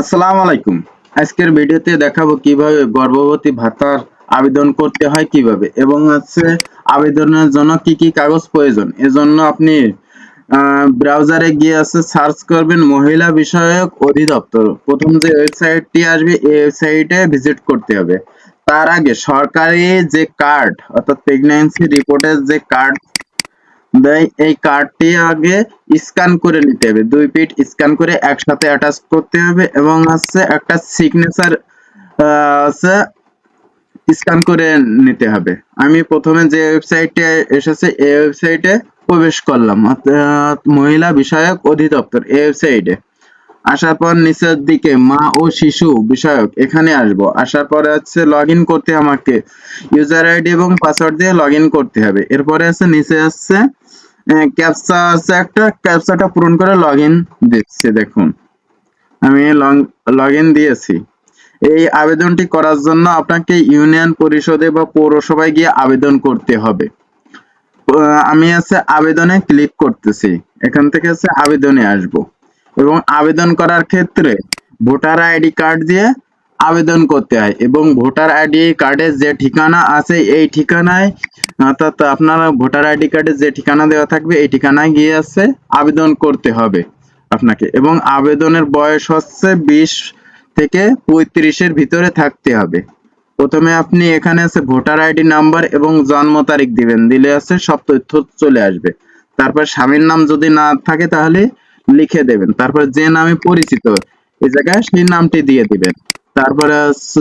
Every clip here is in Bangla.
আসসালামু আলাইকুম। আজকের ভিডিওতে দেখাবো কীভাবে গর্ভবতী ভাতার আবেদন করতে হয় কীভাবে, এবং হচ্ছে আবেদনের জন্য কি কি কাগজ প্রয়োজন। এজন্য আপনি ব্রাউজারে গিয়ে আছে সার্চ করবেন মহিলা বিষয়ক অধিদপ্তর। প্রথম যে ওয়েবসাইটটি আসবে, এই ওয়েবসাইটে ভিজিট করতে হবে। তার আগে সরকারি যে কার্ড অর্থাৎ প্রেগন্যান্সি রিপোর্টের যে কার্ড দেয় এই কার্ডটি আগে স্ক্যান করে নিতে হবে। দুই পিট স্ক্যান করে একসাথে অ্যাটাচ করতে হবে এবং হচ্ছে একটা সিগনেচার হচ্ছে স্ক্যান করে নিতে হবে। আমি প্রথমে যে ওয়েবসাইটে এসেছে, এই ওয়েবসাইটে প্রবেশ করলাম। মহিলা বিষয়ক অধিদপ্তর, এই ওয়েবসাইটে আসার পর নিচের দিকে মা ও শিশু বিষয়ক, এখানে আসব। আসার পরে হচ্ছে লগ করতে আমাকে ইউজার আইডি এবং পাসওয়ার্ড দিয়ে লগ করতে হবে। এরপরে আছে নিচে আসছে ক্যাপচা আছে একটা ক্যাপচাটা পূরণ করে লগ ইন দিচ্ছে, দেখুন। আমি লগ ইন দিয়েছি। এই আবেদনটি করার জন্য আপনাকে ইউনিয়ন পরিষদে বা পৌরসভায় গিয়ে আবেদন করতে হবে। আমি আছে আবেদনে ক্লিক করতেছি। এখান থেকে আছে আবেদনে আসব। এবং আবেদন করার ক্ষেত্রে ভোটার আইডি কার্ড দিয়ে আবেদন করতে হয় এবং ভোটার আইডি কার্ডে যে ঠিকানা আছে এই ঠিকানায়, অর্থাৎ আপনার ভোটার আইডি কার্ডে যে ঠিকানা দেওয়া থাকবে, এই ঠিকানায় গিয়ে আছে আবেদন করতে হবে আপনাকে। এবং আবেদনের বয়স হচ্ছে বিশ থেকে পঁয়ত্রিশের ভিতরে থাকতে হবে। প্রথমে আপনি এখানে আছে ভোটার আইডি নাম্বার এবং জন্ম তারিখ দিবেন। দিলে আছে সব তথ্য চলে আসবে। তারপর স্বামীর নাম যদি না থাকে তাহলে লিখে দেবেন। তারপর যে নামে পরিচিত, এই জায়গায় সেই নামটি দিয়ে দিবেন। তারপরে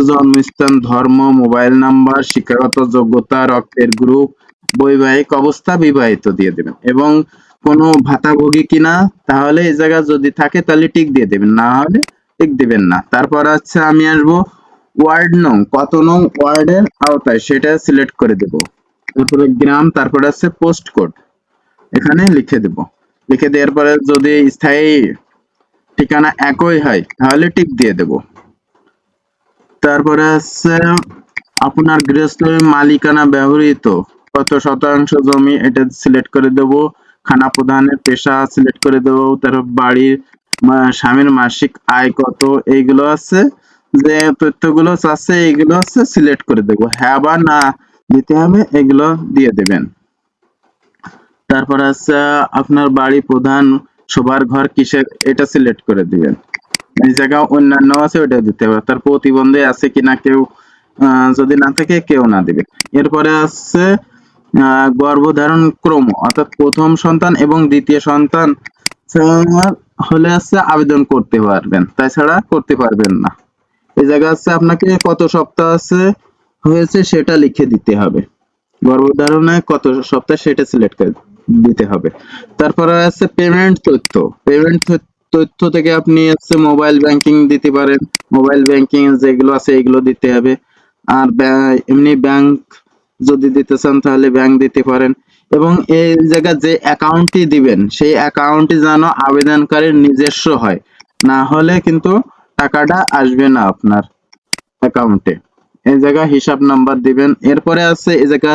জন্মস্থান, ধর্ম, মোবাইল নাম্বার, শিক্ষাগত যোগ্যতা, রক্তের গ্রুপ, বৈবাহিক অবস্থা বিবাহিত দিয়ে দেবেন। এবং কোনো ভাতাভোগী কিনা, তাহলে এই জায়গা যদি থাকে, তাহলে টিক দিয়ে দেবেন। না হলে টিক দিবেন না। তারপর হচ্ছে আমি আসব ওয়ার্ড নং, কত নং ওয়ার্ডের আওতায়, সেটা সিলেক্ট করে দেব। তারপরে গ্রাম, তারপরে আছে পোস্ট কোড, এখানে লিখে দেব। লিখে দেওয়ার পরে যদি স্থায়ী ঠিকানা একই হয়, তাহলে টিক দিয়ে দেব। তারপরে আছে আপনার গৃহস্থের মালিকানা ব্যবহৃত। কত শতাংশ জমি এটা সিলেক্ট করে দেব। খানা প্রধানের পেশা সিলেক্ট করে দেব। তারপর বাড়ির স্বামীর মাসিক আয় কত, এইগুলো আছে। যে তথ্যগুলো আছে, এইগুলো আছে সিলেক্ট করে দেব। হ্যাঁ বা না দিতে হবে, এগুলো দিয়ে দেবেন। তারপর আছে আপনার বাড়ি প্রধান, সবার ঘর কিসের, এটা সিলেক্ট করে দিবেন। এই জায়গা অন্যান্য আছে ওটা দিতে হবে। তার প্রতিবন্ধী আছে কিনা কেউ যদি না থাকে কেউ না দিবে। এরপরে আছে গর্ভধারণ ক্রম, অর্থাৎ প্রথম সন্তান এবং দ্বিতীয় সন্তান হলে আছে আবেদন করতে পারবেন, তাছাড়া করতে পারবেন না। এই জায়গা আছে আপনাকে কত সপ্তাহ আছে, হয়েছে সেটা লিখে দিতে হবে। গর্ভধারণে কত সপ্তাহ সেটা সিলেক্ট করে দিতে হবে। তারপরে আছে পেমেন্ট তথ্য। পেমেন্ট তথ্য থেকে আপনি হচ্ছে মোবাইল ব্যাংকিং দিতে পারেন। মোবাইল ব্যাংকিং যেগুলো আছে এগুলো দিতে হবে। আর এমনি ব্যাংক যদি দিতে চান তাহলে ব্যাংক দিতে পারেন। এবং এই জায়গায় যে অ্যাকাউন্টটি দিবেন, সেই অ্যাকাউন্টটি যেন আবেদনকারীর নিজস্ব হয়। না হলে কিন্তু টাকাটা আসবে না আপনার অ্যাকাউন্টে এই জায়গায় হিসাব নাম্বার দিবেন। এরপরে আছে এই জায়গা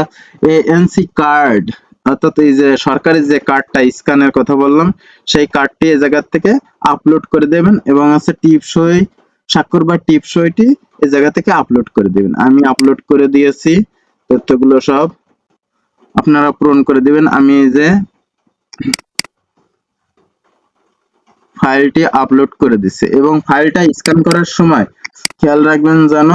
এএনসি কার্ড অর্থাৎ এই যে সরকারি যে কার্ডটা স্ক্যানের কথা বললাম, সেই কার্ডটি এই জায়গা থেকে আপলোড করে দেবেন এবং আছে টিপসই স্বাক্ষর বা টিপসইটি এই জায়গা থেকে আপলোড করে দিবেন। আমি আপলোড করে দিয়েছি, তথ্যগুলো সব আপনারা পূরণ করে দিবেন। আমি এই যে ফাইলটি আপলোড করে দিছে এবং ফাইলটা স্ক্যান করার সময় খেয়াল রাখবেন যেন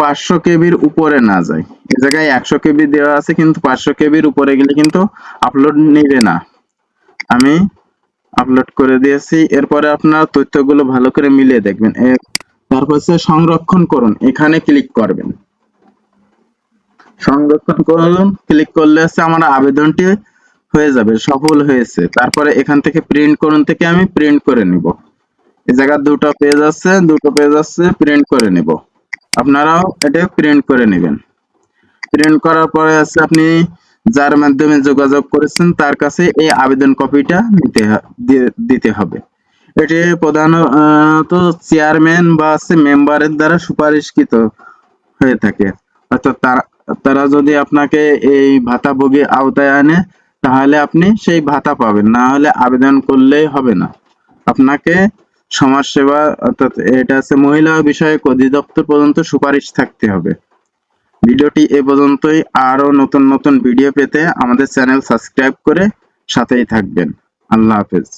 পাঁচশো কেবির উপরে না যায়। এই জায়গায় একশো কেবি দেওয়া আছে, কিন্তু পাঁচশো কেবির উপরে গেলে কিন্তু আপলোড নেবে না। আমি আপলোড করে দিয়েছি। এরপরে আপনার তথ্যগুলো ভালো করে মিলিয়ে দেখবেন। তারপর সংরক্ষণ করুন। এখানে ক্লিক করবেন। সংরক্ষণ করুন। ক্লিক করলে হচ্ছে আমার আবেদনটি হয়ে যাবে, সফল হয়েছে। তারপরে এখান থেকে প্রিন্ট করুন থেকে আমি প্রিন্ট করে নিব। এই জায়গায় দুটো পেজ আছে, দুটো পেজ আছে প্রিন্ট করে নিব। আপনারাও এটা প্রিন্ট করে নেবেন। প্রিন্ট করার পরে আছে আপনি যার মাধ্যমে যোগাযোগ করেছেন, তার কাছে এই আবেদন কপিটা নিতে দিতে হবে। এটি প্রধানত চেয়ারম্যান বা মেম্বারের দ্বারা সুপারিশকৃত হয়ে থাকে। অর্থাৎ তারা তারা যদি আপনাকে এই ভাতাভোগী আওতায় আনে, তাহলে আপনি সেই ভাতা পাবেন। না হলে আবেদন করলেই হবে না। আপনাকে সমাজসেবা, অর্থাৎ এটা আছে মহিলা বিষয়ক অধিদপ্তর পর্যন্ত সুপারিশ থাকতে হবে। ভিডিওটি এ পর্যন্তই। আরও নতুন নতুন ভিডিও পেতে আমাদের চ্যানেল সাবস্ক্রাইব করে সাথেই থাকবেন। আল্লাহ হাফেজ।